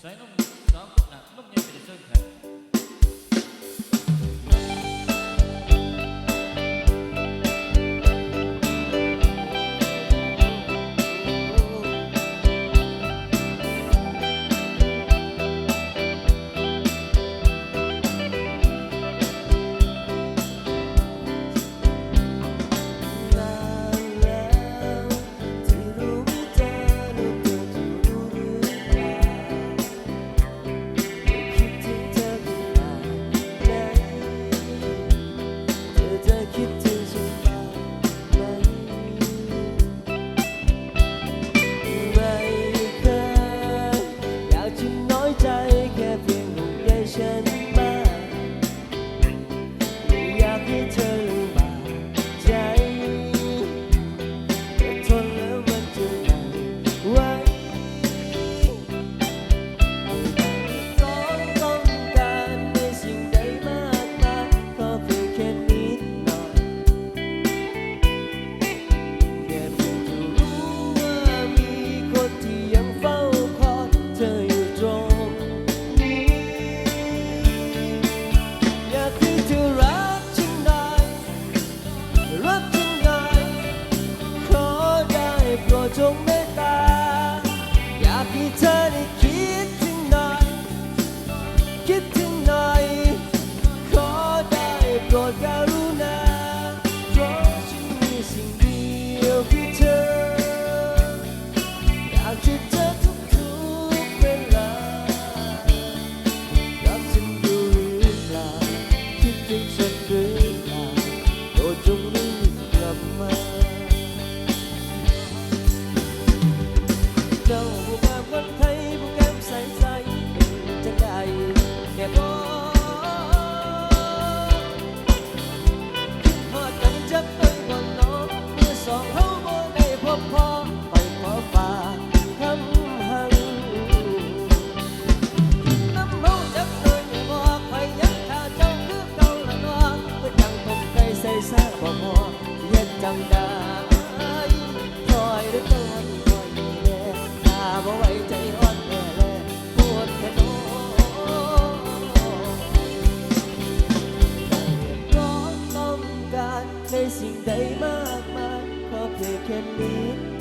ใส่นมสามกบหนักนมเย็นเป็นเส้นแข็ง don't make พอเฮ็ดจำได้คอยหรือตอนคอยแย่ตาบ่ไว้ใจอ่อนแม่แลปวดแค่น้ร้อนต้องการในสิ่งใดมากมายขอเพียงแค่นี้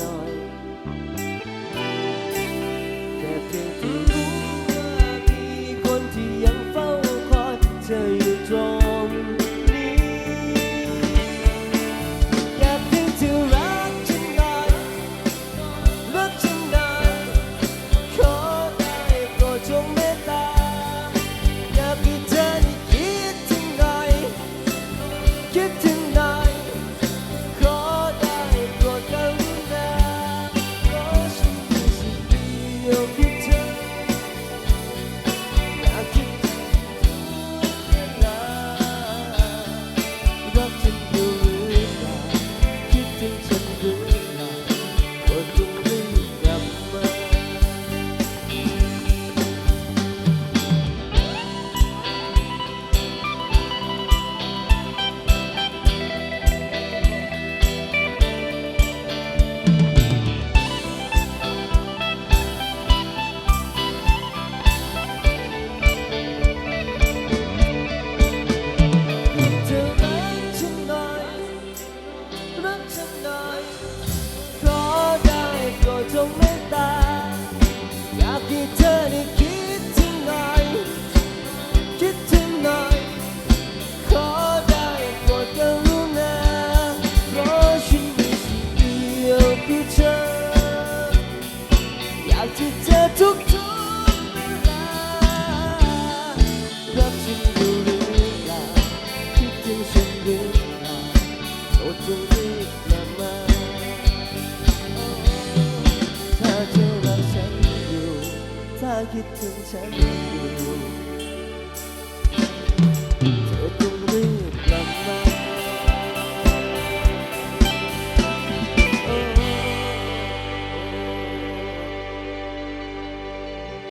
get to let it. 깊은 잠들